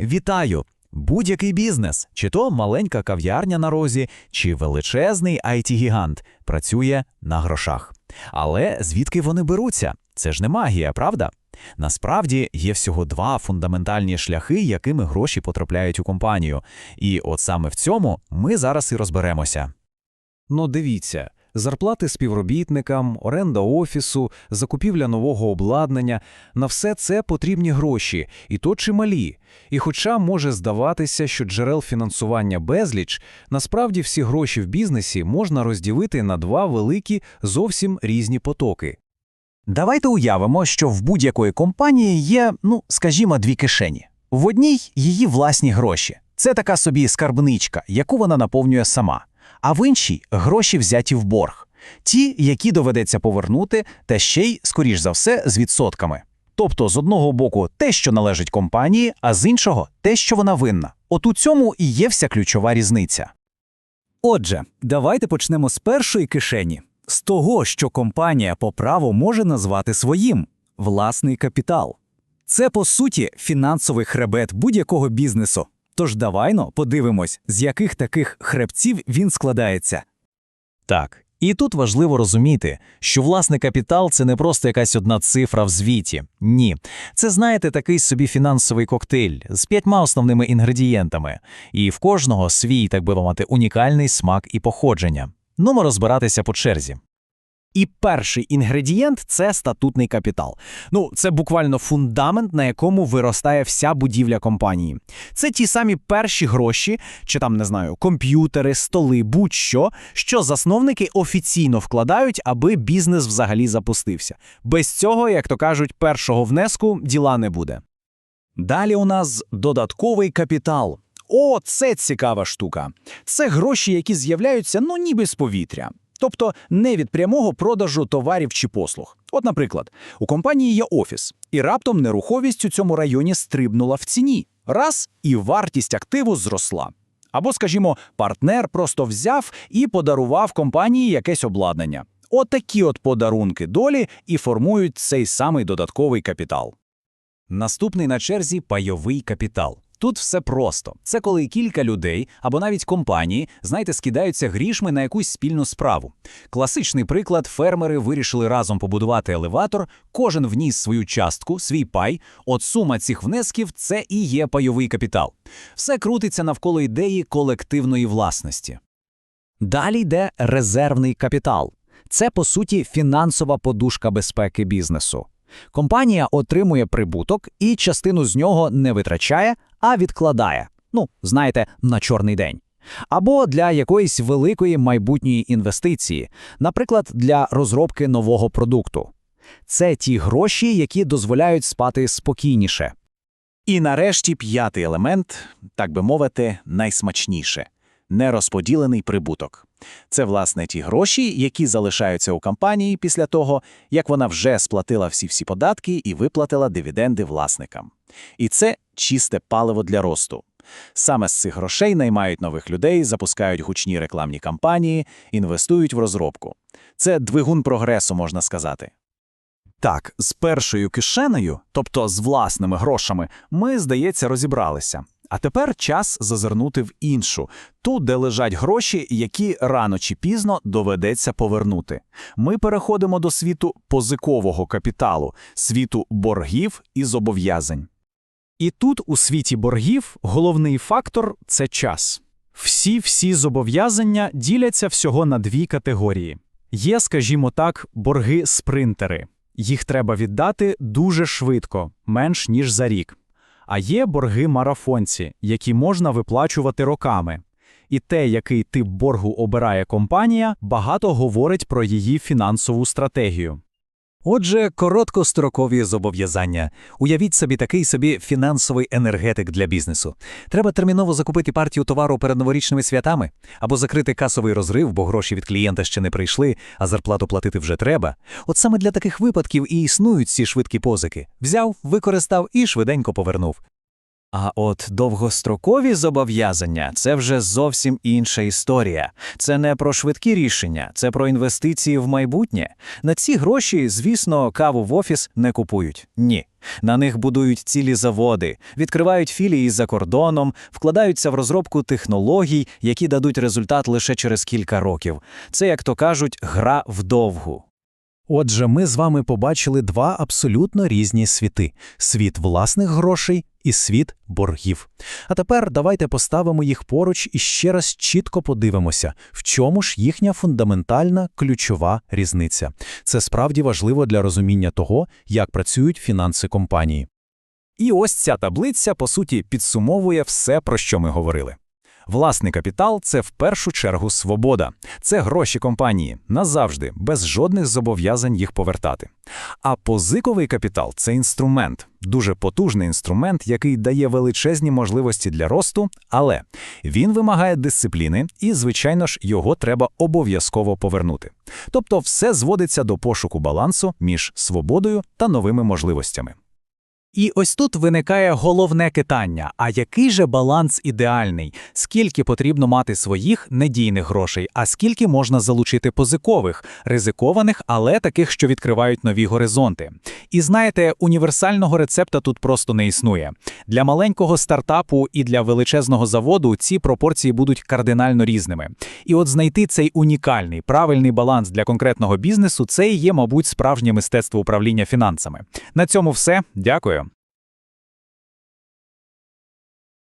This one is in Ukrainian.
Вітаю! Будь-який бізнес, чи то маленька кав'ярня на розі, чи величезний IT-гігант, працює на грошах. Але звідки вони беруться? Це ж не магія, правда? Насправді є всього два фундаментальні шляхи, якими гроші потрапляють у компанію. І от саме в цьому ми зараз і розберемося. Ну, дивіться, зарплати співробітникам, оренда офісу, закупівля нового обладнання – на все це потрібні гроші, і то чималі. І хоча може здаватися, що джерел фінансування безліч, насправді всі гроші в бізнесі можна розділити на два великі, зовсім різні потоки. Давайте уявимо, що в будь-якої компанії є, ну, скажімо, дві кишені. В одній її власні гроші. Це така собі скарбничка, яку вона наповнює сама. А в іншій гроші взяті в борг. Ті, які доведеться повернути, та ще й, скоріш за все, з відсотками. Тобто, з одного боку, те, що належить компанії, а з іншого те, що вона винна. От у цьому і є вся ключова різниця. Отже, давайте почнемо з першої кишені, з того, що компанія по праву може назвати своїм власний капітал. Це, по суті, фінансовий хребет будь-якого бізнесу. Тож давайно подивимось, з яких таких хребців він складається. Так, і тут важливо розуміти, що власний капітал це не просто якась одна цифра в звіті. Ні, це знаєте такий собі фінансовий коктейль з п'ятьма основними інгредієнтами, і в кожного свій, так би мовити, унікальний смак і походження. Нумо розбиратися по черзі. І перший інгредієнт це статутний капітал. Ну, це буквально фундамент, на якому виростає вся будівля компанії. Це ті самі перші гроші, чи там не знаю, комп'ютери, столи, будь-що, що засновники офіційно вкладають, аби бізнес взагалі запустився. Без цього, як то кажуть, першого внеску діла не буде. Далі у нас додатковий капітал. О, це цікава штука. Це гроші, які з'являються ну ніби з повітря. Тобто не від прямого продажу товарів чи послуг. От, наприклад, у компанії є офіс, і раптом нерухомість у цьому районі стрибнула в ціні. Раз і вартість активу зросла. Або, скажімо, партнер просто взяв і подарував компанії якесь обладнання. Отакі от подарунки долі і формують цей самий додатковий капітал. Наступний на черзі пайовий капітал. Тут все просто. Це коли кілька людей або навіть компанії, знаєте, скидаються грішми на якусь спільну справу. Класичний приклад: фермери вирішили разом побудувати елеватор, кожен вніс свою частку, свій пай. От сума цих внесків це і є пайовий капітал. Все крутиться навколо ідеї колективної власності. Далі йде резервний капітал. Це, по суті, фінансова подушка безпеки бізнесу. Компанія отримує прибуток і частину з нього не витрачає, а відкладає. Ну, знаєте, на чорний день. Або для якоїсь великої майбутньої інвестиції, наприклад, для розробки нового продукту. Це ті гроші, які дозволяють спати спокійніше. І нарешті п'ятий елемент, так би мовити, найсмачніше нерозподілений прибуток. Це, власне, ті гроші, які залишаються у компанії після того, як вона вже сплатила всі-всі податки і виплатила дивіденди власникам. І це чисте паливо для росту. Саме з цих грошей наймають нових людей, запускають гучні рекламні кампанії, інвестують в розробку. Це двигун прогресу, можна сказати. Так, з першою кишенею, тобто з власними грошами, ми, здається, розібралися. А тепер час зазирнути в іншу, ту, де лежать гроші, які рано чи пізно доведеться повернути. Ми переходимо до світу позикового капіталу, світу боргів і зобов'язань. І тут, у світі боргів, головний фактор це час. Всі-всі зобов'язання діляться всього на дві категорії. Є, скажімо так, борги-спринтери. Їх треба віддати дуже швидко, менш ніж за рік. А є борги-марафонці, які можна виплачувати роками. І те, який тип боргу обирає компанія, багато говорить про її фінансову стратегію. Отже, короткострокові зобов'язання. Уявіть собі такий собі фінансовий енергетик для бізнесу. Треба терміново закупити партію товару перед новорічними святами або закрити касовий розрив, бо гроші від клієнта ще не прийшли, а зарплату платити вже треба. От саме для таких випадків і існують ці швидкі позики. Взяв, використав і швиденько повернув. А от довгострокові зобов'язання це вже зовсім інша історія. Це не про швидкі рішення, це про інвестиції в майбутнє. На ці гроші, звісно, каву в офіс не купують. Ні. На них будують цілі заводи, відкривають філії за кордоном, вкладаються в розробку технологій, які дадуть результат лише через кілька років. Це, як то кажуть, гра вдовгу. Отже, ми з вами побачили два абсолютно різні світи: світ власних грошей і світ боргів. А тепер давайте поставимо їх поруч і ще раз чітко подивимося, в чому ж їхня фундаментальна ключова різниця. Це справді важливо для розуміння того, як працюють фінанси компанії. І ось ця таблиця, по суті, підсумовує все, про що ми говорили. Власний капітал – це в першу чергу свобода. Це гроші компанії, назавжди, без жодних зобов'язань їх повертати. А позиковий капітал – це інструмент, дуже потужний інструмент, який дає величезні можливості для росту, але він вимагає дисципліни і, звичайно ж, його треба обов'язково повернути. Тобто все зводиться до пошуку балансу між свободою та новими можливостями. І ось тут виникає головне питання: а який же баланс ідеальний? Скільки потрібно мати своїх недійних грошей, а скільки можна залучити позикових, ризикованих, але таких, що відкривають нові горизонти? І знаєте, універсального рецепта тут просто не існує. Для маленького стартапу і для величезного заводу ці пропорції будуть кардинально різними. І от знайти цей унікальний правильний баланс для конкретного бізнесу це і є, мабуть, справжнє мистецтво управління фінансами. На цьому все. Дякую.